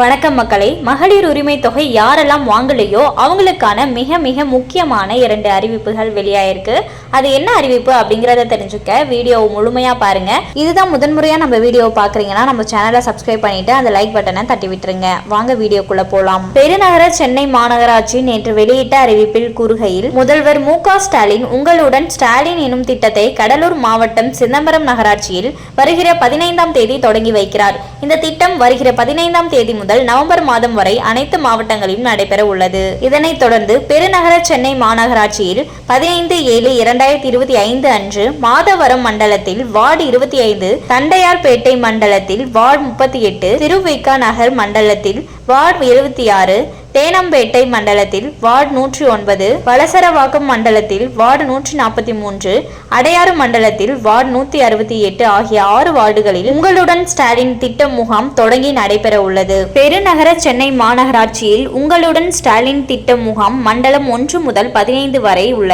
வணக்கம் மக்களை மகளிர் உரிமை தொகை யாரெல்லாம் வாங்கலையோ அவங்களுக்கான மிக மிக முக்கியமான இரண்டு அறிவிப்புகள் வெளியாயிருக்கு. அது என்ன அறிவிப்பு அப்படிங்கறத தெரிஞ்சுக்க வீடியோவை முழுமையா பாருங்க. இதுதான் முதன்முறையா நம்ம வீடியோ பாக்குறீங்கன்னா நம்ம சேனலை சப்ஸ்கிரைப் பண்ணிட்டு அந்த லைக் பட்டனை தட்டி விட்டுருங்க. வாங்க வீடியோக்குள்ள போலாம். பெருநகர சென்னை மாநகராட்சி நேற்று வெளியிட்ட அறிவிப்பில் கூறுகையில் முதல்வர் மு ஸ்டாலின் உங்களுடன் ஸ்டாலின் எனும் திட்டத்தை கடலூர் மாவட்டம் சிதம்பரம் நகராட்சியில் வருகிற பதினைந்தாம் தேதி தொடங்கி வைக்கிறார். இந்த திட்டம் வருகிற பதினைந்தாம் தேதி முதல் நவம்பர் மாதம் வரை அனைத்து மாவட்டங்களிலும் நடைபெற உள்ளது. இதனைத் தொடர்ந்து பெருநகர சென்னை மாநகராட்சியில் பதினைந்து ஏழு இரண்டாயிரத்தி இருபத்தி ஐந்து அன்று மாதவரம் மண்டலத்தில் வார்டு இருபத்தி ஐந்து தண்டையார்பேட்டை மண்டலத்தில் வார்டு முப்பத்தி எட்டு திருவிக்கா நகர் மண்டலத்தில் வார்டு எழுபத்தி ஆறு தேனம்பேட்டை மண்டலத்தில் வார்டு நூற்றி ஒன்பது வலசரவாக்கம் மண்டலத்தில் வார்டு நூற்றி நாற்பத்தி மூன்று அடையாறு மண்டலத்தில் வார்டு நூத்தி அறுபத்தி எட்டு ஆகிய ஆறு வார்டுகளில் உங்களுடன் ஸ்டாலின் திட்ட முகாம் தொடங்கி நடைபெற உள்ளது. பெருநகர சென்னை மாநகராட்சியில் உங்களுடன் ஸ்டாலின் திட்ட முகாம் மண்டலம் ஒன்று முதல் பதினைந்து வரை உள்ள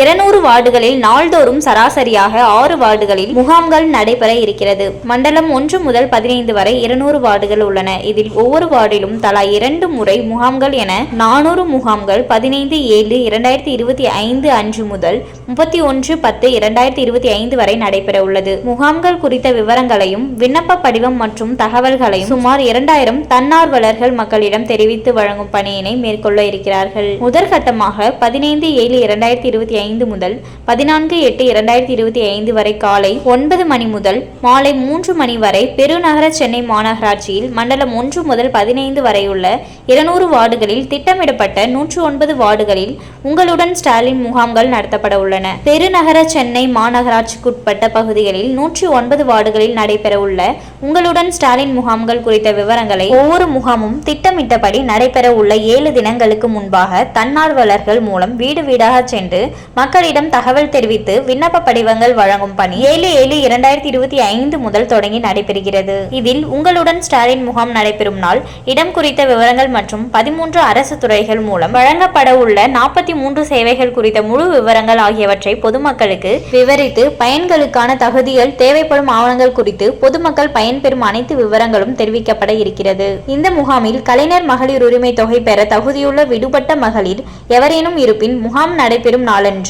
இருநூறு வார்டுகளில் நாள்தோறும் சராசரியாக ஆறு வார்டுகளில் முகாம்கள் நடைபெற இருக்கிறது. மண்டலம் ஒன்று முதல் பதினைந்து வரை இருநூறு வார்டுகள் உள்ளன. இதில் ஒவ்வொரு வார்டிலும் தலா இரண்டு முறை முகாம்கள் என நானூறு முகாம்கள் பதினைந்து ஏழு இரண்டாயிரத்தி இருபத்தி ஐந்து அன்று முதல் முப்பத்தி ஒன்று பத்து இரண்டாயிரத்தி இருபத்தி ஐந்து வரை நடைபெற உள்ளது. முகாம்கள் குறித்த விவரங்களையும் விண்ணப்ப படிவம் மற்றும் தகவல்களையும் சுமார் இரண்டாயிரம் தன்னார்வலர்கள் மக்களிடம் தெரிவித்து வழங்கும் பணியினை மேற்கொள்ள இருக்கிறார்கள். முதற்கட்டமாக பதினைந்து ஏழு இரண்டாயிரத்தி இருபத்தி ஐந்து முதல் பதினான்கு எட்டு இரண்டாயிரத்தி இருபத்தி ஐந்து வரை காலை ஒன்பது மணி முதல் மாலை மூன்று மணி வரை பெருநகர சென்னை மாநகராட்சியில் மண்டலம் ஒன்று முதல் பதினைந்து வரையுள்ள இருநூறு வார்டுகளில் திட்டமிடப்பட்ட நூற்று ஒன்பது வார்டுகளில் உங்களுடன் ஸ்டாலின் முகாம்கள் நடத்தப்பட உள்ளன. பெருநகர சென்னை மாநகராட்சிக்குட்பட்ட பகுதிகளில் நூற்றி ஒன்பது வார்டுகளில் நடைபெறவுள்ள உங்களுடன் ஸ்டாலின் முகாம்கள் குறித்த விவரங்களை ஒவ்வொரு முகாமும் திட்டமிட்டபடி நடைபெற உள்ள ஏழு தினங்களுக்கு முன்பாக தன்னார்வலர்கள் மூலம் வீடு வீடாக சென்று மக்களிடம் தகவல் தெரிவித்து விண்ணப்ப படிவங்கள் வழங்கும் பணி ஏழு ஏழு இரண்டாயிரத்தி இருபத்தி ஐந்து முதல் தொடங்கி நடைபெறுகிறது. இதில் உங்களுடன் ஸ்டாலின் முகாம் நடைபெறும் நாள் இடம் குறித்த விவரங்கள் மற்றும் பதிமூன்று அரசு துறைகள் மூலம் வழங்கப்பட உள்ள நாற்பத்தி மூன்று சேவைகள் குறித்த முழு விவரங்கள் ஆகியவற்றை பொதுமக்களுக்கு விவரித்து பயன்களுக்கான தகுதிகள் தேவைப்படும் ஆவணங்கள் குறித்து பொதுமக்கள் பயன்பெறும் அனைத்து விவரங்களும் தெரிவிக்கப்பட இருக்கிறது. இந்த முகாமில் கலைஞர் மகளிர் உரிமை தொகை பெற தகுதியுள்ள விடுபட்ட மகளிர் எவரேனும் இருப்பின் முகாம் நடைபெறும் நாளன்று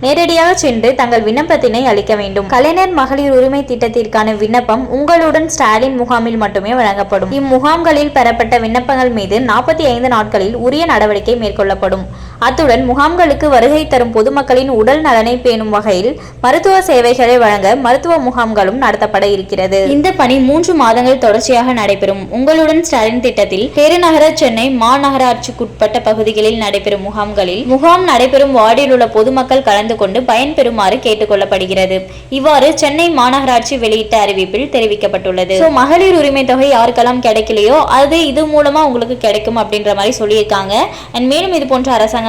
நேரடியாக சென்று தங்கள் விண்ணப்பத்தினை அளிக்க வேண்டும். கலைஞர் மகளிர் உரிமை திட்டத்திற்கான விண்ணப்பம் உங்களுடன் ஸ்டாலின் முகாமில் மட்டுமே வழங்கப்படும். இம்முகாம்களில் பெறப்பட்ட விண்ணப்பங்கள் மீது நாற்பத்தி ஐந்து நாட்களில் உரிய நடவடிக்கை மேற்கொள்ளப்படும். அத்துடன் முகாம்களுக்கு வருகை தரும் பொதுமக்களின் உடல் நலனை பேணும் வகையில் மருத்துவ சேவைகளை வழங்க மருத்துவ முகாம்களும் நடத்தப்பட இருக்கிறது. இந்த பணி மூன்று மாதங்கள் தொடர்ச்சியாக நடைபெறும். உங்களுடன் ஸ்டாலின் திட்டத்தில் பெருநகர சென்னை மாநகராட்சிக்குட்பட்ட பகுதிகளில் நடைபெறும் முகாம்களில் முகாம் நடைபெறும் வார்டில் உள்ள பொதுமக்கள் கலந்து கொண்டு பயன்பெறுமாறு கேட்டுக்கொள்ளப்படுகிறது. இவ்வாறு சென்னை மாநகராட்சி வெளியிட்ட அறிவிப்பில் தெரிவிக்கப்பட்டுள்ளது. மகளிர் உரிமை தொகை யாருக்கெல்லாம் கிடைக்கலையோ அது இது மூலமா உங்களுக்கு கிடைக்கும் அப்படின்ற மாதிரி சொல்லியிருக்காங்க. அண்ட் மேலும் இது போன்ற அரசாங்கம்